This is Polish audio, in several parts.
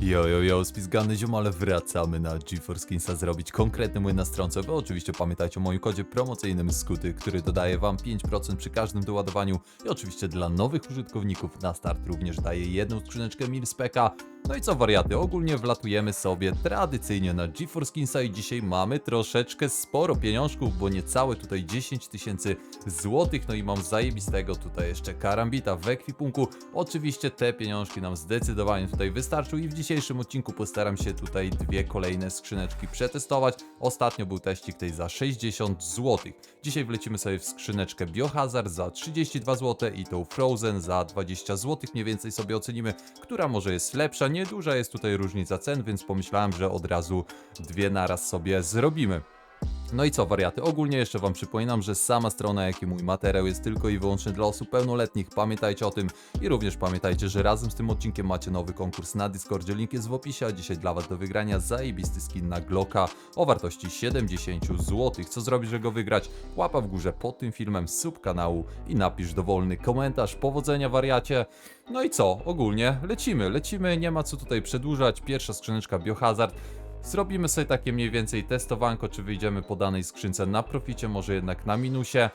Jo, jo, jo, spizgany ziom, ale wracamy na GeForce Skinsa zrobić konkretny młyn na stronce. Oczywiście pamiętajcie o moim kodzie promocyjnym Skuty, który dodaje wam 5% przy każdym doładowaniu i oczywiście dla nowych użytkowników na start również daje jedną skrzyneczkę Milspeka. No i co wariaty, ogólnie wlatujemy sobie tradycyjnie na GeForce Skinsa i dzisiaj mamy troszeczkę sporo pieniążków, bo niecałe tutaj 10 tysięcy złotych, no i mam zajebistego tutaj jeszcze karambita w ekwipunku. Oczywiście te pieniążki nam zdecydowanie tutaj wystarczą i w dzisiejszym odcinku postaram się tutaj dwie kolejne skrzyneczki przetestować. Ostatnio był teścik tej za 60 zł. Dzisiaj wlecimy sobie w skrzyneczkę Biohazard za 32 zł i tą Frozen za 20 zł. Mniej więcej sobie ocenimy, która może jest lepsza. Nieduża jest tutaj różnica cen, więc pomyślałem, że od razu dwie naraz sobie zrobimy. No i co, wariaty? Ogólnie jeszcze Wam przypominam, że sama strona, jak i mój materiał jest tylko i wyłącznie dla osób pełnoletnich. Pamiętajcie o tym i również pamiętajcie, że razem z tym odcinkiem macie nowy konkurs na Discordzie. Link jest w opisie, a dzisiaj dla Was do wygrania zajebisty skin na Glocka o wartości 70 zł. Co zrobić, żeby go wygrać? Łapa w górze pod tym filmem, sub kanału i napisz dowolny komentarz. Powodzenia, wariacie! No i co? Ogólnie lecimy, lecimy, nie ma co tutaj przedłużać. Pierwsza skrzyneczka Biohazard. Zrobimy sobie takie mniej więcej testowanko, czy wyjdziemy po danej skrzynce na proficie, może jednak na minusie.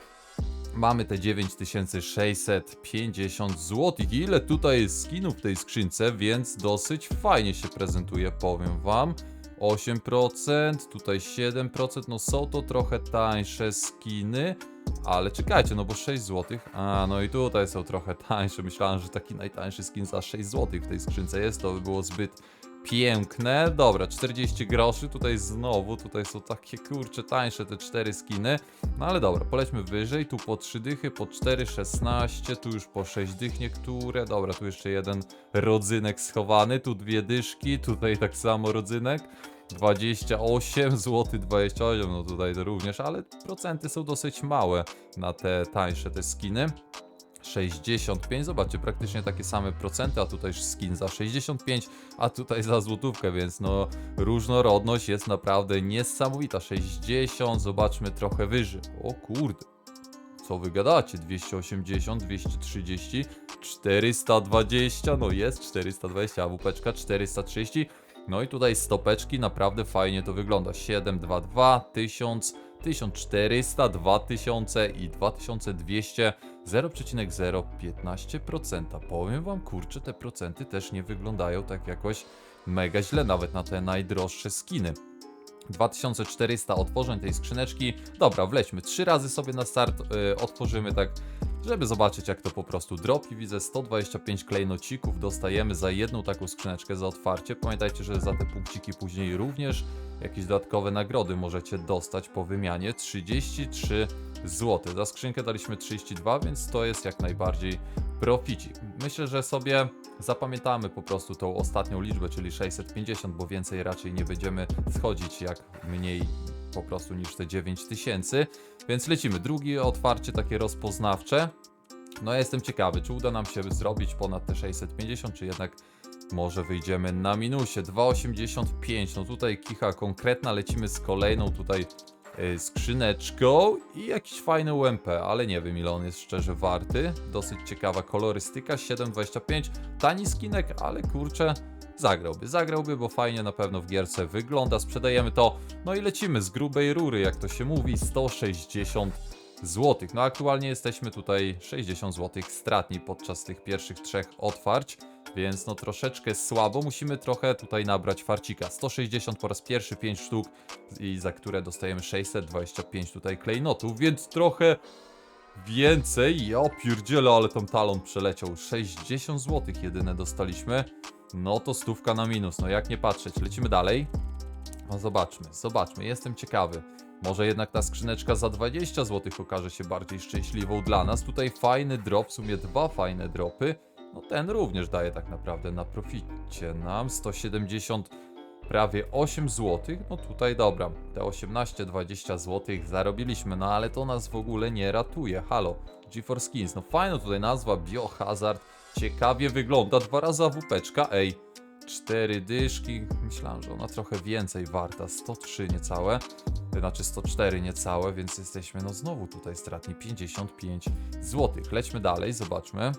Mamy te 9650 zł. Ile tutaj jest skinów w tej skrzynce, więc dosyć fajnie się prezentuje, powiem wam. 8%, tutaj 7%, no są to trochę tańsze skiny, ale czekajcie, no bo 6 zł. A, no i tutaj są trochę tańsze. Myślałem, że taki najtańszy skin za 6 zł w tej skrzynce jest, to by było zbyt piękne. Dobra, 40 groszy, tutaj znowu, tutaj są takie kurcze tańsze te 4 skiny. No ale dobra, polećmy wyżej, tu po 3 dychy, po 4, 16, tu już po 6 dych niektóre. Dobra, tu jeszcze jeden rodzynek schowany, tu dwie dyszki, tutaj tak samo rodzynek. 28 zł 28, no tutaj to również, ale procenty są dosyć małe na te tańsze te skiny. 65, zobaczcie, praktycznie takie same procenty, a tutaj skin za 65, a tutaj za złotówkę, więc no różnorodność jest naprawdę niesamowita. 60, zobaczmy trochę wyżej. O kurde, co wy gadacie? 280, 230, 420, no jest 420, a WP 430. No i tutaj stopeczki, naprawdę fajnie to wygląda. 722, 1000, 1400, 2000 i 2200, 0,015%. Powiem wam, kurczę, te procenty też nie wyglądają tak jakoś mega źle, nawet na te najdroższe skiny. 2400 otworzeń tej skrzyneczki. Dobra, wlećmy trzy razy sobie na start, yy, otworzymy tak, żeby zobaczyć jak to po prostu dropi. Widzę 125 klejnocików dostajemy za jedną taką skrzyneczkę za otwarcie. Pamiętajcie, że za te punkciki później również jakieś dodatkowe nagrody możecie dostać po wymianie. 33 zł. Za skrzynkę daliśmy 32, więc to jest jak najbardziej proficik. Myślę, że sobie zapamiętamy po prostu tą ostatnią liczbę, czyli 650, bo więcej raczej nie będziemy schodzić jak mniej po prostu niż te 9000. Więc lecimy. Drugie otwarcie takie rozpoznawcze. No ja jestem ciekawy, czy uda nam się zrobić ponad te 650, czy jednak może wyjdziemy na minusie. 2,85. No tutaj kicha konkretna. Lecimy z kolejną tutaj skrzyneczką i jakiś fajny UMP, ale nie wiem ile on jest szczerze warty. Dosyć ciekawa kolorystyka. 7,25. Tani skinek, ale kurczę. Zagrałby, zagrałby, bo fajnie na pewno w gierce wygląda. Sprzedajemy to. No i lecimy z grubej rury, jak to się mówi. 160 zł. No aktualnie jesteśmy tutaj 60 zł stratni podczas tych pierwszych trzech otwarć, więc no troszeczkę słabo. Musimy trochę tutaj nabrać farcika. 160 po raz pierwszy 5 sztuk i za które dostajemy 625 tutaj klejnotów, więc trochę więcej. Ja pierdzielę, ale tam talon przeleciał. 60 zł jedyne dostaliśmy. No to stówka na minus, no jak nie patrzeć. Lecimy dalej. No zobaczmy, zobaczmy, jestem ciekawy. Może jednak ta skrzyneczka za 20 zł okaże się bardziej szczęśliwą dla nas. Tutaj fajny drop, w sumie dwa fajne dropy. No ten również daje tak naprawdę na proficie nam 170 prawie 8 zł. No tutaj dobra, te 18-20 zł zarobiliśmy, no ale to nas w ogóle nie ratuje. Halo, GeForce Skins, no fajna tutaj nazwa, Biohazard, ciekawie wygląda, dwa razy AWP-czka, ej. Cztery dyszki, myślałem, że ona trochę więcej warta, 103 niecałe, znaczy 104 niecałe, więc jesteśmy no znowu tutaj stratni 55 zł. Lećmy dalej, zobaczmy.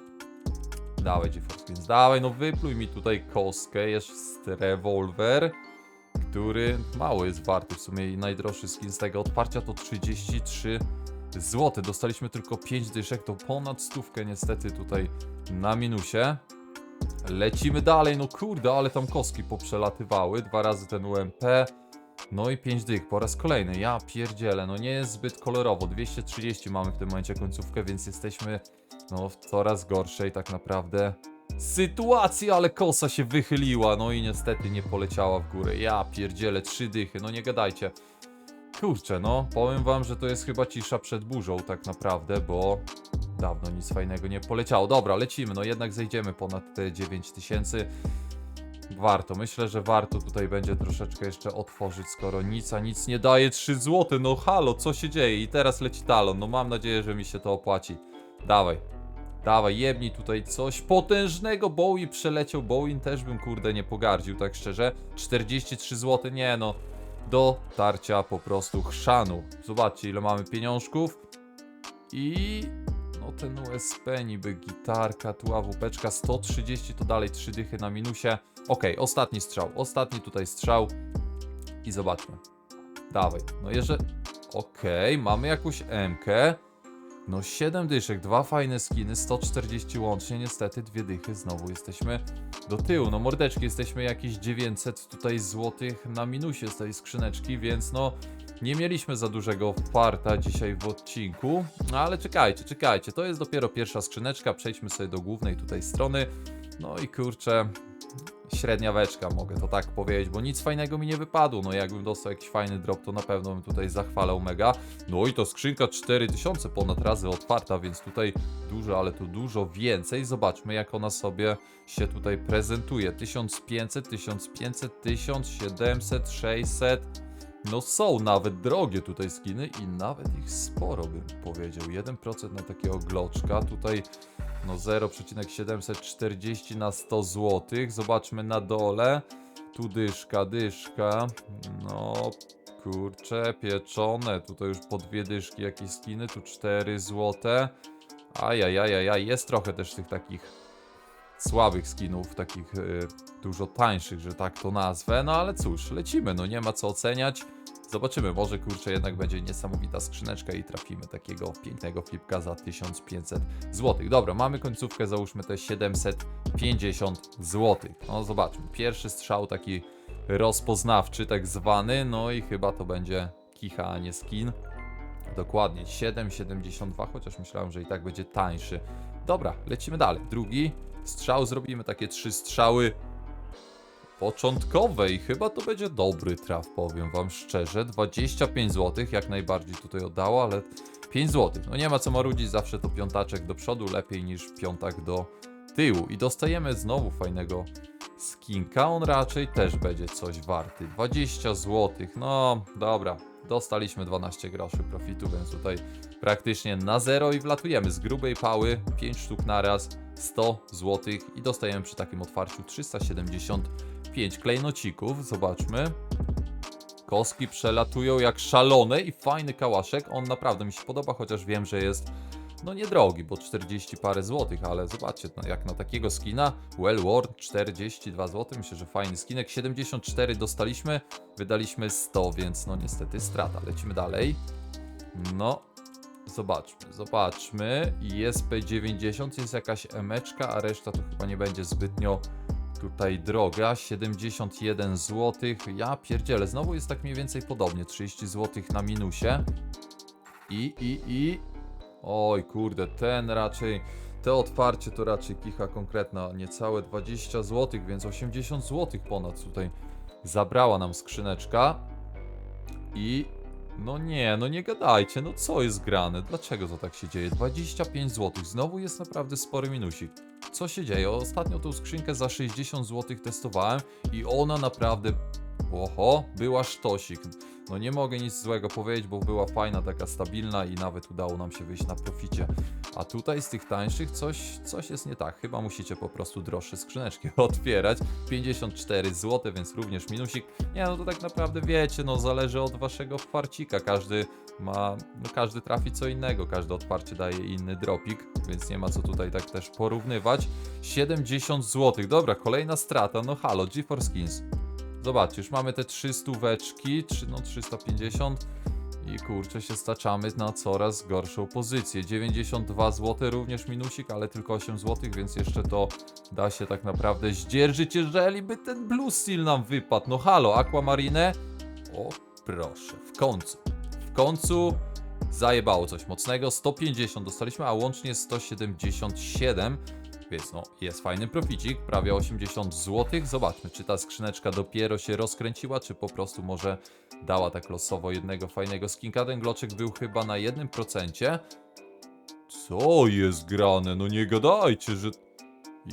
Dawaj GeForce Skins, dawaj, no wypluj mi tutaj kostkę, jest rewolwer, który mało jest warty w sumie i najdroższy skin z tego otwarcia to 33 zł. Dostaliśmy tylko 5 dyszek, to ponad stówkę niestety tutaj na minusie. Lecimy dalej, no kurde, ale tam kostki poprzelatywały, dwa razy ten UMP, no i 5 dych po raz kolejny, ja pierdzielę, no nie jest zbyt kolorowo, 230 mamy w tym momencie końcówkę, więc jesteśmy no w coraz gorszej tak naprawdę sytuacji, ale kosa się wychyliła, no i niestety nie poleciała w górę, ja pierdzielę, trzy dychy, no nie gadajcie. Kurczę, no, powiem wam, że to jest chyba cisza przed burzą tak naprawdę, bo dawno nic fajnego nie poleciało. Dobra, lecimy, no jednak zejdziemy ponad te 9000. Warto, myślę, że warto tutaj będzie troszeczkę jeszcze otworzyć, skoro nic a nic nie daje 3 zł. No halo, co się dzieje? I teraz leci talon, no mam nadzieję, że mi się to opłaci. Dawaj, dawaj, jebnij tutaj coś potężnego. Bowie przeleciał, Bowen też bym kurde nie pogardził, tak szczerze. 43 zł, nie no, do tarcia po prostu chrzanu. Zobaczcie ile mamy pieniążków. I no ten USP niby gitarka, tu AWP 130 to dalej 3 dychy na minusie. Okej, ostatni strzał, ostatni tutaj strzał i zobaczmy. Dawaj, no jeżeli... Okej, mamy jakąś MK. No 7 dyszek, dwa fajne skiny, 140 łącznie, niestety dwie dychy, znowu jesteśmy do tyłu. No mordeczki, jesteśmy jakieś 900 tutaj złotych na minusie z tej skrzyneczki, więc no nie mieliśmy za dużego farta dzisiaj w odcinku, no ale czekajcie, czekajcie, to jest dopiero pierwsza skrzyneczka, przejdźmy sobie do głównej tutaj strony. No i kurczę, średniaweczka, mogę to tak powiedzieć, bo nic fajnego mi nie wypadło. No jakbym dostał jakiś fajny drop, to na pewno bym tutaj zachwalał mega. No i to skrzynka 4000 ponad razy otwarta, więc tutaj dużo, ale tu dużo więcej. Zobaczmy jak ona sobie się tutaj prezentuje. 1500, 1500, 1700, 600. No są nawet drogie tutaj skiny i nawet ich sporo bym powiedział. 1% na takiego gloczka, tutaj no 0,740 na 100 zł. Zobaczmy na dole. Tu dyszka, dyszka. No kurcze, pieczone. Tutaj już po dwie dyszki jakieś skiny. Tu 4 zł. Ajajajajaj, jest trochę też tych takich słabych skinów, takich y, dużo tańszych, że tak to nazwę. No ale cóż, lecimy, no nie ma co oceniać. Zobaczymy, może kurczę jednak będzie niesamowita skrzyneczka i trafimy takiego pięknego flipka za 1500 zł. Dobra, mamy końcówkę, załóżmy te 750 zł. No zobaczmy, pierwszy strzał taki rozpoznawczy tak zwany, no i chyba to będzie kicha, a nie skin. Dokładnie, 7,72, chociaż myślałem, że i tak będzie tańszy. Dobra, lecimy dalej. Drugi strzał, zrobimy takie trzy strzały początkowe i chyba to będzie dobry traf, powiem wam szczerze. 25 zł, jak najbardziej tutaj oddało, ale 5 zł. No nie ma co marudzić, zawsze to piątaczek do przodu, lepiej niż piątak do tyłu. I dostajemy znowu fajnego skinka, on raczej też będzie coś warty. 20 zł, no dobra, dostaliśmy 12 groszy profitu, więc tutaj praktycznie na zero i wlatujemy z grubej pały, 5 sztuk na raz, 100 zł i dostajemy przy takim otwarciu 375 klejnocików, zobaczmy. Koski przelatują jak szalone i fajny kałaszek, on naprawdę mi się podoba, chociaż wiem, że jest no niedrogi, bo 40 parę złotych, ale zobaczcie, no, jak na takiego skina, well worth 42 zł, myślę, że fajny skinek, 74 dostaliśmy, wydaliśmy 100, więc no niestety strata. Lecimy dalej. No, zobaczmy, zobaczmy. ISP90 jest jakaś emeczka, a reszta to chyba nie będzie zbytnio tutaj droga, 71 zł. Ja pierdzielę, znowu jest tak mniej więcej podobnie, 30 zł na minusie. I, i, i... Oj, kurde, ten raczej... Te otwarcie to raczej kicha konkretna, niecałe 20 zł, więc 80 zł ponad tutaj zabrała nam skrzyneczka. I... No nie, no nie gadajcie, no co jest grane? Dlaczego to tak się dzieje? 25 zł, znowu jest naprawdę spory minusik. Co się dzieje? Ostatnio tą skrzynkę za 60 zł testowałem i ona naprawdę... Oho, była sztosik. No nie mogę nic złego powiedzieć, bo była fajna, taka stabilna i nawet udało nam się wyjść na proficie. A tutaj z tych tańszych coś, coś jest nie tak. Chyba musicie po prostu droższe skrzyneczki otwierać. 54 zł, więc również minusik. Nie, no to tak naprawdę wiecie, no zależy od waszego farcika. Każdy ma, no każdy trafi co innego, każde otwarcie daje inny dropik, więc nie ma co tutaj tak też porównywać. 70 zł, dobra, kolejna strata, no halo, GeForce Skins. Zobaczcie, już mamy te 300 weczki, czy no 350 i kurczę się staczamy na coraz gorszą pozycję. 92 zł również minusik, ale tylko 8 zł, więc jeszcze to da się tak naprawdę zdzierżyć, jeżeli by ten Blue Steel nam wypadł. No halo, Aquamarine? O, proszę, w końcu. W końcu zajebało coś mocnego. 150 dostaliśmy, a łącznie 177. No, jest fajny proficik, prawie 80 zł. Zobaczmy, czy ta skrzyneczka dopiero się rozkręciła, czy po prostu może dała tak losowo jednego fajnego skinka. Ten gloczek był chyba na 1%. Co jest grane? No nie gadajcie, że...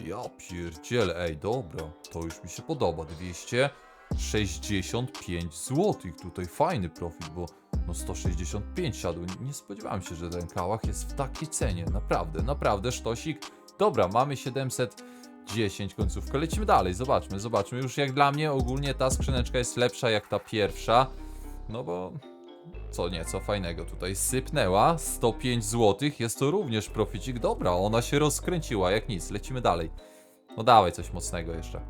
Ja pierdzielę, ej, dobra, to już mi się podoba. 265 zł. Tutaj fajny profit, bo no 165 siadł. Nie spodziewałem się, że ten kałach jest w takiej cenie. Naprawdę, naprawdę sztosik. Dobra, mamy 710 końcówkę. Lecimy dalej, zobaczmy, zobaczmy. Już jak dla mnie ogólnie ta skrzyneczka jest lepsza jak ta pierwsza. No bo co nieco fajnego tutaj sypnęła. 105 zł. Jest to również proficik. Dobra, ona się rozkręciła jak nic. Lecimy dalej. No dawaj coś mocnego jeszcze.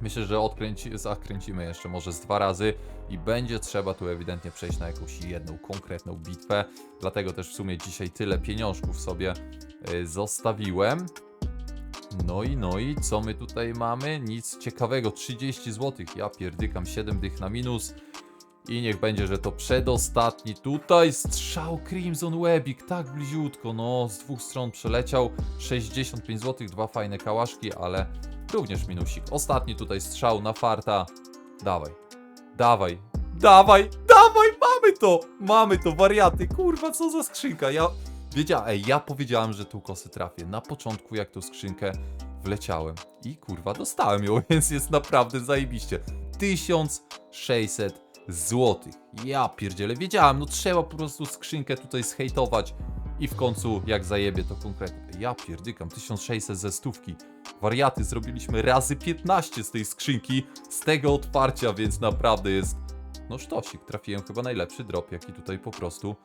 Myślę, że odkręci, zakręcimy jeszcze może z dwa razy i będzie trzeba tu ewidentnie przejść na jakąś jedną konkretną bitwę. Dlatego też w sumie dzisiaj tyle pieniążków sobie zostawiłem. No i no i co my tutaj mamy? Nic ciekawego, 30 zł. Ja pierdykam 7 dych na minus. I niech będzie, że to przedostatni. Tutaj strzał Crimson Webik, tak bliziutko, no z dwóch stron przeleciał. 65 zł, dwa fajne kałaszki, ale również minusik. Ostatni tutaj strzał na farta. Dawaj, dawaj, dawaj, dawaj, mamy to! Mamy to, wariaty, kurwa, co za skrzynka. Ja wiedziałem, ja powiedziałem, że tu kosy trafię. Na początku, jak tą skrzynkę wleciałem. I kurwa, dostałem ją, więc jest naprawdę zajebiście. 1600 złotych. Ja pierdzielę, wiedziałem, no trzeba po prostu skrzynkę tutaj zhejtować i w końcu jak zajebie to konkretnie. Ja pierdykam, 1600 ze stówki. Wariaty, zrobiliśmy razy 15 z tej skrzynki, z tego odparcia, więc naprawdę jest, no sztosik. Trafiłem chyba najlepszy drop, jaki tutaj po prostu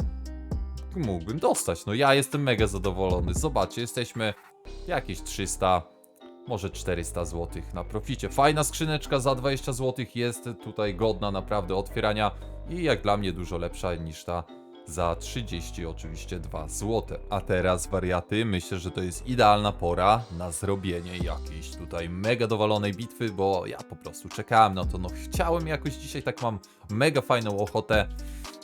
mógłbym dostać. No ja jestem mega zadowolony. Zobaczcie, jesteśmy jakieś 300, może 400 zł na proficie. Fajna skrzyneczka za 20 zł jest tutaj godna naprawdę otwierania i jak dla mnie dużo lepsza niż ta za 30 oczywiście 2 zł. A teraz wariaty, myślę, że to jest idealna pora na zrobienie jakiejś tutaj mega dowalonej bitwy, bo ja po prostu czekałem na to, no chciałem jakoś dzisiaj, tak mam mega fajną ochotę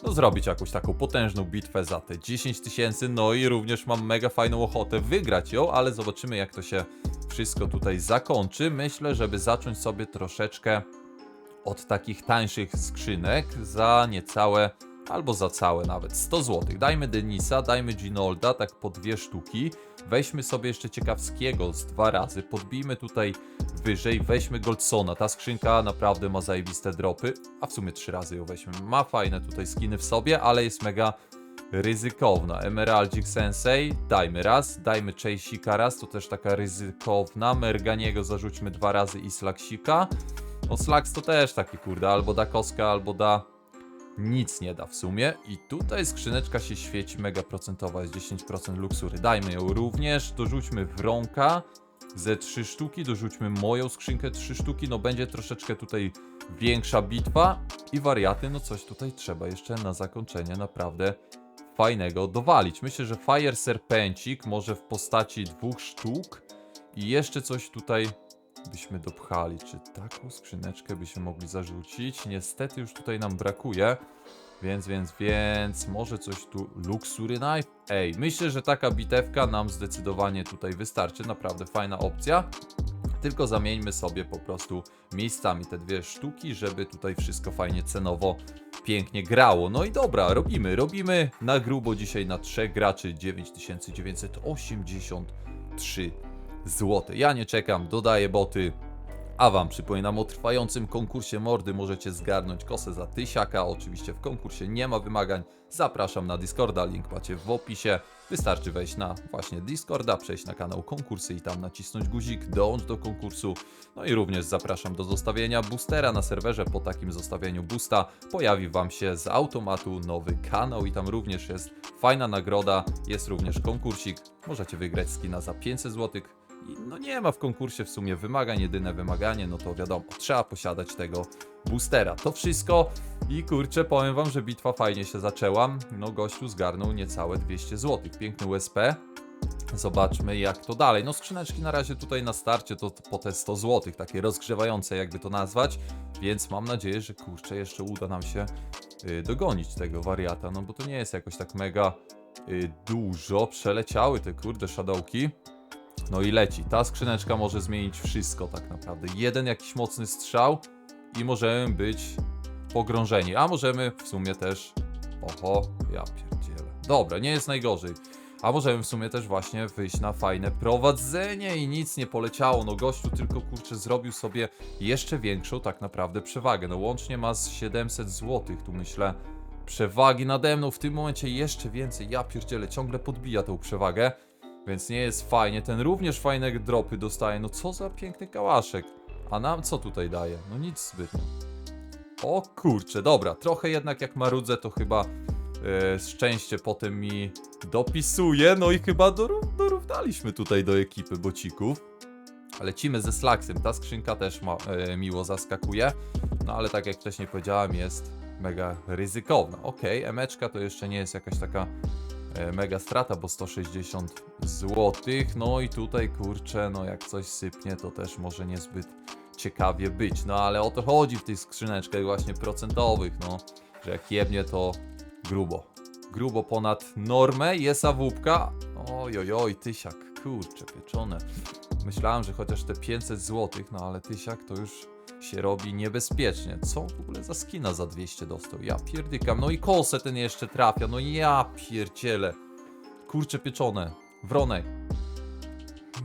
no, zrobić jakąś taką potężną bitwę za te 10 tysięcy, no i również mam mega fajną ochotę wygrać ją, ale zobaczymy jak to się wszystko tutaj zakończy. Myślę, żeby zacząć sobie troszeczkę od takich tańszych skrzynek za niecałe, albo za całe nawet 100 zł. Dajmy Denisa, dajmy Ginolda, tak po dwie sztuki. Weźmy sobie jeszcze ciekawskiego z dwa razy, podbijmy tutaj wyżej, weźmy Goldsona. Ta skrzynka naprawdę ma zajebiste dropy, a w sumie trzy razy ją weźmy. Ma fajne tutaj skiny w sobie, ale jest mega ryzykowna. Emeraldzik Sensei, dajmy raz, dajmy Chase'ika raz, to też taka ryzykowna. Merganiego zarzućmy dwa razy i Slaksika. No Slaks to też taki kurde, albo da kostka, albo da nic nie da w sumie. I tutaj skrzyneczka się świeci mega procentowa, jest 10% luksury. Dajmy ją również, dorzućmy wronka ze 3 sztuki, dorzućmy moją skrzynkę 3 sztuki, no będzie troszeczkę tutaj większa bitwa i wariaty, no coś tutaj trzeba jeszcze na zakończenie naprawdę fajnego dowalić. Myślę, że Fire Serpencik może w postaci dwóch sztuk i jeszcze coś tutaj byśmy dopchali. Czy taką skrzyneczkę byśmy mogli zarzucić? Niestety już tutaj nam brakuje. Więc, więc, więc, może coś tu. Luxury Knife? Ej, myślę, że taka bitewka nam zdecydowanie tutaj wystarczy. Naprawdę fajna opcja. Tylko zamieńmy sobie po prostu miejscami te dwie sztuki, żeby tutaj wszystko fajnie cenowo, pięknie grało. No i dobra, robimy, robimy na grubo dzisiaj na trzech graczy 9983 zł. Ja nie czekam, dodaję boty A Wam przypominam o trwającym konkursie mordy. Możecie zgarnąć kosę za tysiaka. Oczywiście w konkursie nie ma wymagań. Zapraszam na Discorda, link macie w opisie. Wystarczy wejść na właśnie Discorda, przejść na kanał konkursy i tam nacisnąć guzik, dołącz do konkursu. No i również zapraszam do zostawienia boostera na serwerze. Po takim zostawieniu boosta pojawi Wam się z automatu nowy kanał i tam również jest fajna nagroda. Jest również konkursik. Możecie wygrać skina za 500 zł. No nie ma w konkursie w sumie wymagań, jedyne wymaganie, no to wiadomo, trzeba posiadać tego boostera. To wszystko i kurczę, powiem wam, że bitwa fajnie się zaczęła. No gościu zgarnął niecałe 200 zł. Piękny USP. Zobaczmy jak to dalej. No skrzyneczki na razie tutaj na starcie to po te 100 zł, takie rozgrzewające jakby to nazwać, więc mam nadzieję, że kurczę jeszcze uda nam się y, dogonić tego wariata, no bo to nie jest jakoś tak mega y, dużo. Przeleciały te kurde shadowki. No i leci. Ta skrzyneczka może zmienić wszystko tak naprawdę. Jeden jakiś mocny strzał i możemy być pogrążeni. A możemy w sumie też... Oho, ja pierdzielę. Dobra, nie jest najgorzej. A możemy w sumie też właśnie wyjść na fajne prowadzenie i nic nie poleciało. No gościu tylko kurczę zrobił sobie jeszcze większą tak naprawdę przewagę. No łącznie ma z 700 zł, tu myślę przewagi nade mną. W tym momencie jeszcze więcej. Ja pierdzielę, ciągle podbija tą przewagę. Więc nie jest fajnie. Ten również fajne dropy dostaje. No co za piękny kałaszek. A nam co tutaj daje? No nic zbytnio. O kurczę, dobra. Trochę jednak jak marudzę, to chyba e, szczęście potem mi dopisuje. No i chyba doró- dorównaliśmy tutaj do ekipy bocików. Lecimy ze Slacksem. Ta skrzynka też ma, e, miło zaskakuje. No ale tak jak wcześniej powiedziałem, jest mega ryzykowna. Okej, emeczka to jeszcze nie jest jakaś taka mega strata, bo 160 zł. No i tutaj kurczę, no jak coś sypnie, to też może niezbyt ciekawie być. No ale o to chodzi w tych skrzyneczkach właśnie procentowych, no, że jak jebnie to grubo. Grubo ponad normę, jest awupka. Oj, oj, oj, tysiak, kurczę, pieczone. Myślałem, że chociaż te 500 zł, no ale tysiak to już się robi niebezpiecznie. Co w ogóle za skina za 200 dostał? Ja pierdykam. No i kosę ten jeszcze trafia. No ja pierdzielę. Kurcze pieczone. Wronek.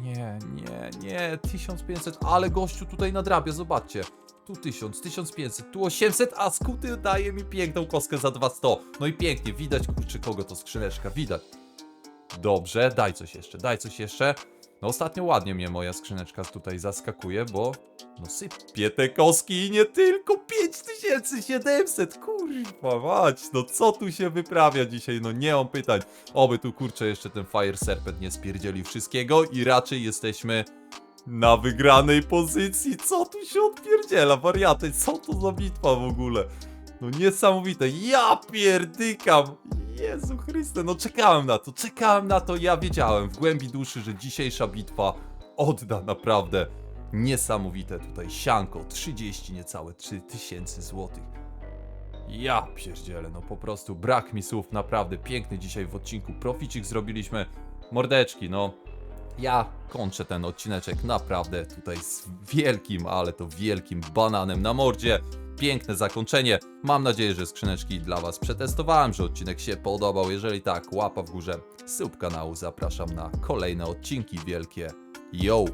Nie, nie, nie. 1500. Ale gościu tutaj nadrabia, zobaczcie. Tu 1000, 1500, tu 800, a skuty daje mi piękną koskę za 200. No i pięknie, widać kurczę kogo to skrzyneczka, widać. Dobrze, daj coś jeszcze, daj coś jeszcze. No ostatnio ładnie mnie moja skrzyneczka tutaj zaskakuje, bo no sypie te koski i nie tylko 5700, kurwa mać, no co tu się wyprawia dzisiaj, no nie mam pytań. Oby tu kurczę jeszcze ten Fire Serpent nie spierdzieli wszystkiego i raczej jesteśmy na wygranej pozycji. Co tu się odpierdziela, wariaty, co to za bitwa w ogóle? No niesamowite, ja pierdykam! Jezu Chryste, no czekałem na to, czekałem na to, ja wiedziałem w głębi duszy, że dzisiejsza bitwa odda naprawdę niesamowite tutaj sianko, 30 niecałe 3000 złotych. Ja pierdzielę, no po prostu brak mi słów, naprawdę piękny dzisiaj w odcinku proficik zrobiliśmy. Mordeczki, no ja kończę ten odcineczek naprawdę tutaj z wielkim, ale to wielkim bananem na mordzie. Piękne zakończenie. Mam nadzieję, że skrzyneczki dla Was przetestowałem, że odcinek się podobał. Jeżeli tak, łapa w górze, sub kanału. Zapraszam na kolejne odcinki wielkie. Yo!